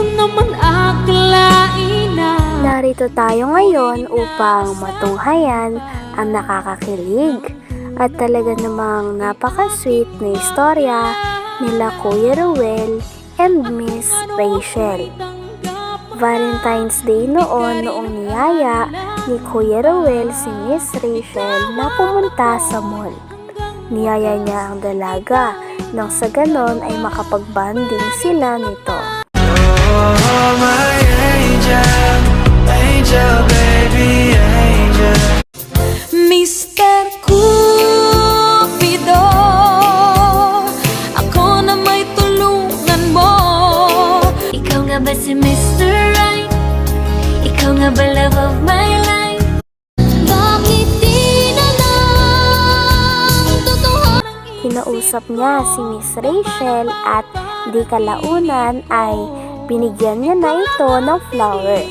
ko naman akalain na Narito tayo ngayon upang matunghayan ang nakakakilig at talaga namang napaka-sweet na istorya nila Kuya Ruel and Miss Rachel. Valentine's Day noon noong niyaya ni Kuya Ruel si Miss Rachel na pumunta sa mall. Niyaya niya ang dalaga nang sa ganon ay makapag-banding sila nito. Oh, my angel, angel, baby, angel. Mr. Cupido Ako na may tulungan mo Ikaw nga ba si Mr. Right? Ikaw nga ba love of my life? Bakit di na lang Totoo Kinausap niya si Miss Rachel at di kalaunan ay binigyan niya na ito ng flower.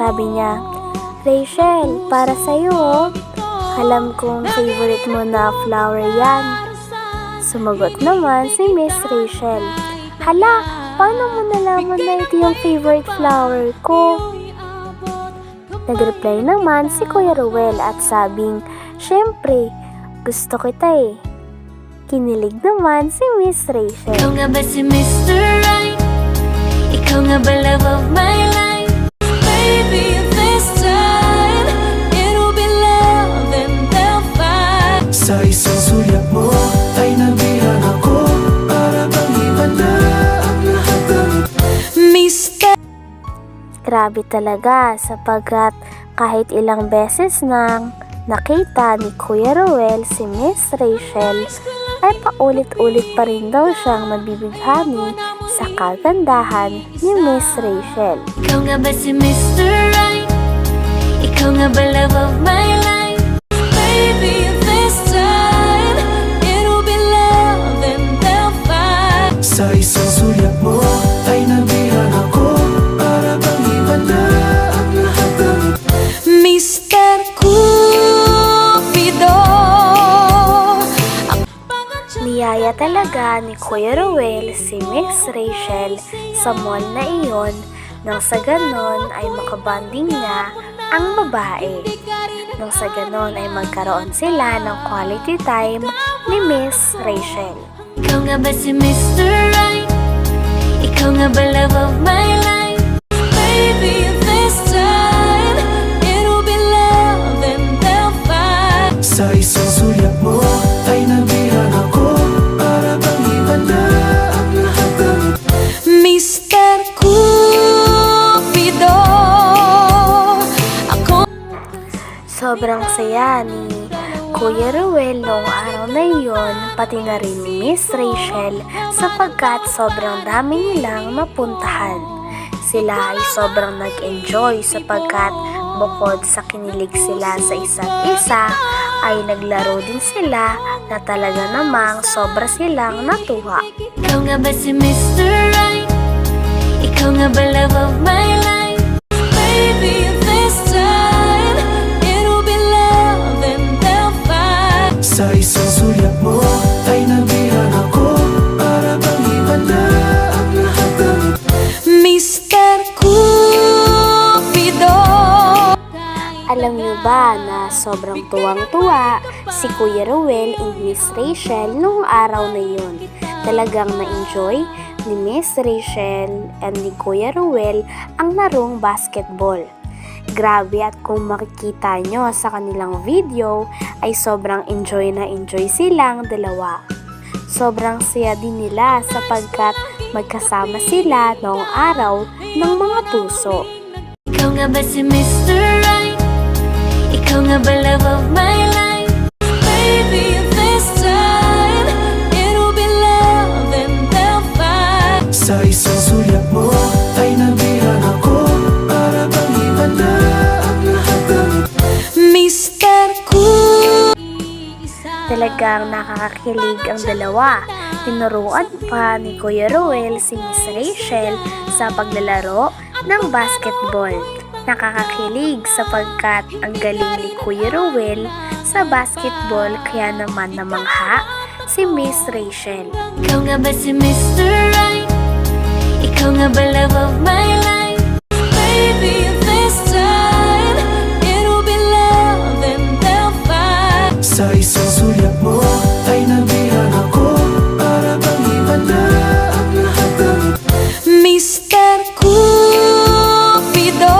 Sabi niya, Rachel, para sa'yo oh. Alam kong favorite mo na flower yan. Sumagot naman si Miss Rachel. Hala, paano mo nalaman na ito yung favorite flower ko? Nag-reply naman si Kuya Ruel at sabing, Siyempre, gusto kita eh. Kinilig naman si Miss Rachel. Ikaw nga ba si Mr. Right? Sa isang sulyap mo ay nabihan ako Para bang iba na ang lahat ng Mr. Grabe talaga sapagkat kahit ilang beses nang nakita ni Kuya Ruel si Miss Rachel ay paulit-ulit pa rin daw siyang nabibighani sa kagandahan ni Miss Rachel. Ikaw nga ba si Mr. Right? Ikaw nga ba love of my life? Ni Kuya Ruel si Miss Rachel sa mall na iyon nang sa ganon ay makabanding niya ang babae. Nang sa ganon ay magkaroon sila ng quality time ni Miss Rachel. Ikaw nga ba si Mr. Right? Ikaw nga ba love of my Sobrang saya ni Kuya Ruel noong araw na iyon, pati na rin ni Miss Rachel sapagkat sobrang dami nilang napuntahan. Sila ay sobrang nag-enjoy sapagkat bukod sa kinilig sila sa isa't isa, ay naglaro din sila na talaga namang sobra silang natuwa. Ikaw nga ba si Mr. Right? Ikaw nga ba love of my life? Sa isang sulyap mo ay nabihan ako Para bang iba na ang lahat ng Mr. Cupido Alam niyo ba na sobrang tuwang-tuwa si Kuya Ruel and Miss Rachel nung araw na yun. Talagang na-enjoy ni Miss Rachel and ni Kuya Ruel ang larong basketball. Grabe at kung makikita nyo sa kanilang video ay sobrang enjoy na enjoy silang dalawa. Sobrang saya din nila sapagkat magkasama sila noong araw ng mga puso. Ikaw nga ba si Mr. Right? Ikaw nga ba love of my Talagang nakakakilig ang dalawa. Tinuruan pa ni Kuya Ruel si Miss Rachel sa paglalaro ng basketball. Nakakakilig sapagkat ang galing ni Kuya Ruel sa basketball kaya naman namangha si Miss Rachel. Ikaw nga ba si Mr. Right? Ikaw nga ba love of my life? Sa isang sulyap mo ay nabihag ako Para bang iba na ang lahat ng Mr. Cupido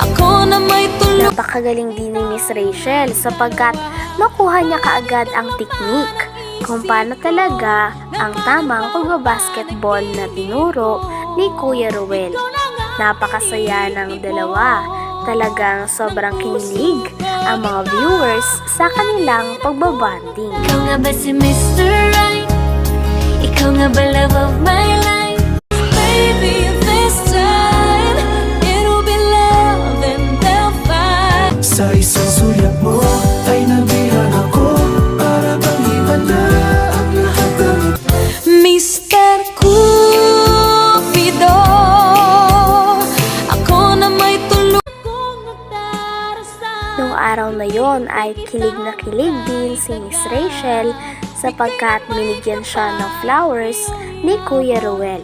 Ako na may tulong Napakagaling din ni Miss Rachel sapagkat nakuha niya kaagad ang technique kung paano talaga ang tamang pagbabasketball na tinuro ni Kuya Ruel. Napakasaya ng dalawa. Talagang sobrang kinilig ang mga viewers sa kanilang pagbabanding. Ikaw nga ba si Mr. Right? Ikaw nga ba love of my life? Baby, this time It'll be love and they'll fight Sa isang sulyap mo kilig na kilig din si Miss Rachel sapagkat binigyan siya ng flowers ni Kuya Ruel.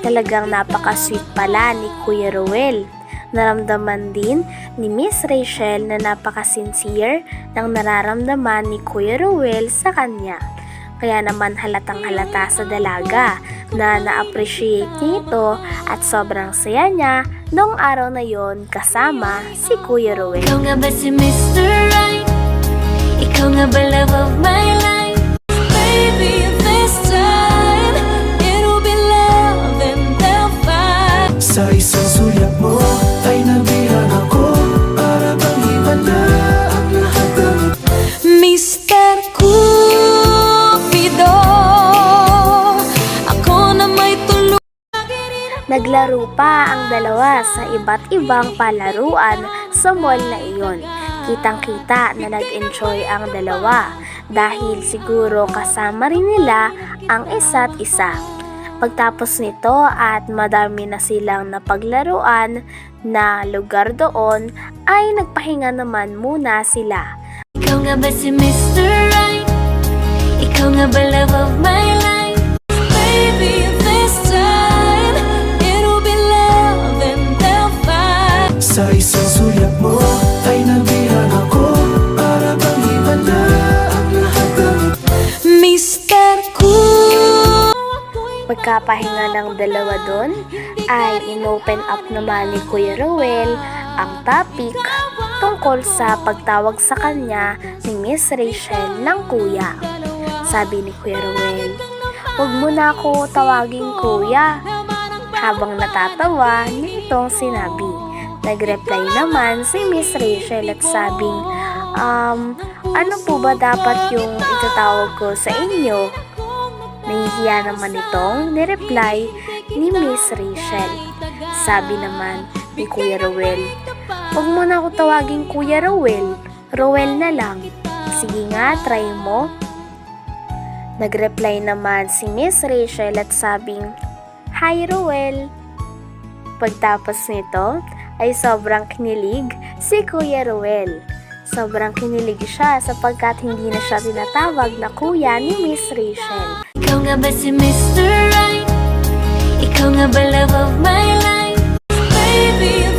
Talagang napaka-sweet pala ni Kuya Ruel. Naramdaman din ni Miss Rachel na napaka-sincere ng nararamdaman ni Kuya Ruel sa kanya. Kaya naman halatang halata sa dalaga na na-appreciate niya ito at sobrang saya niya noong araw na yon kasama si Kuya Ruel. Ikaw nga ba si Mr. Right? Ikaw nga ba love of my life? Baby, this time It'll be love and they'll fight Sa isang sulyap mo ay nabihag ako Para bang iba na ang lahat ng Mr. Cupido Ako na may tulong Naglaro pa ang dalawa sa iba't ibang palaruan sa mall na iyon. Kitang-kita na nag-enjoy ang dalawa dahil siguro kasama rin nila ang isa't isa. Pagtapos nito at madami na silang napaglaruan na lugar doon ay nagpahinga naman muna sila. Ikaw nga ba si Mr. Right? Ikaw nga ba love of my life? Pagkapahinga ng dalawa doon ay inopen up naman ni Kuya Rowell ang topic tungkol sa pagtawag sa kanya ni Miss Rachel ng kuya. Sabi ni Kuya Rowell, huwag mo na ako tawaging kuya. Habang natatawa, niya itong sinabi. Nag-reply naman si Miss Rachel at sabing, um, ano po ba dapat yung itatawag ko sa inyo? Nahihiya naman itong nireply ni Miss Rachel. Sabi naman ni Kuya Rowell, Huwag mo na ako tawaging Kuya Rowell. Rowell na lang. Sige nga, try mo. Nagreply naman si Miss Rachel at sabing, Hi Rowell. Pagtapos nito ay sobrang kinilig si Kuya Rowell. Sobrang kinilig siya sapagkat hindi na siya tinatawag na kuya ni Miss Rachel. Ikaw nga ba si Mr. Right? Ikaw nga ba love of my life? Baby,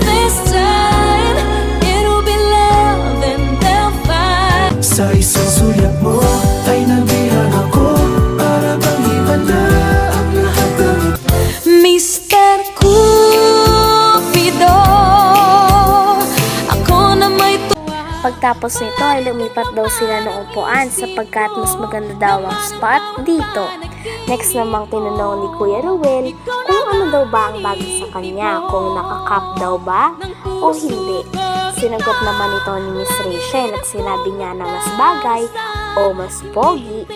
Pagtapos nito ay lumipat daw sila ng upuan sapagkat mas maganda daw ang spot dito. Next namang tinanong ni Kuya Ruel kung ano daw ba ang bagay sa kanya, kung nakakap daw ba o hindi. Sinagot naman ito ni Miss Rachel at sinabi niya na mas bagay o mas pogi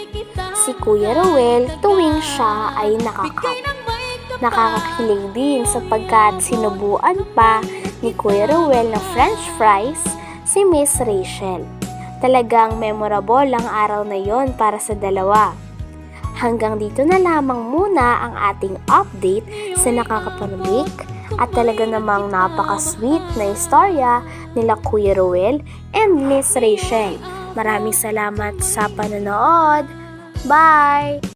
si Kuya Ruel tuwing siya ay nakakap. Nakakakilig din sapagkat sinubuan pa ni Kuya Ruel ng french fries si Miss Rachel. Talagang memorable ang araw na yon para sa dalawa. Hanggang dito na lamang muna ang ating update sa nakakapanulik at talaga namang napaka-sweet na istorya nila Kuya Ruel and Miss Rachel. Maraming salamat sa panonood. Bye!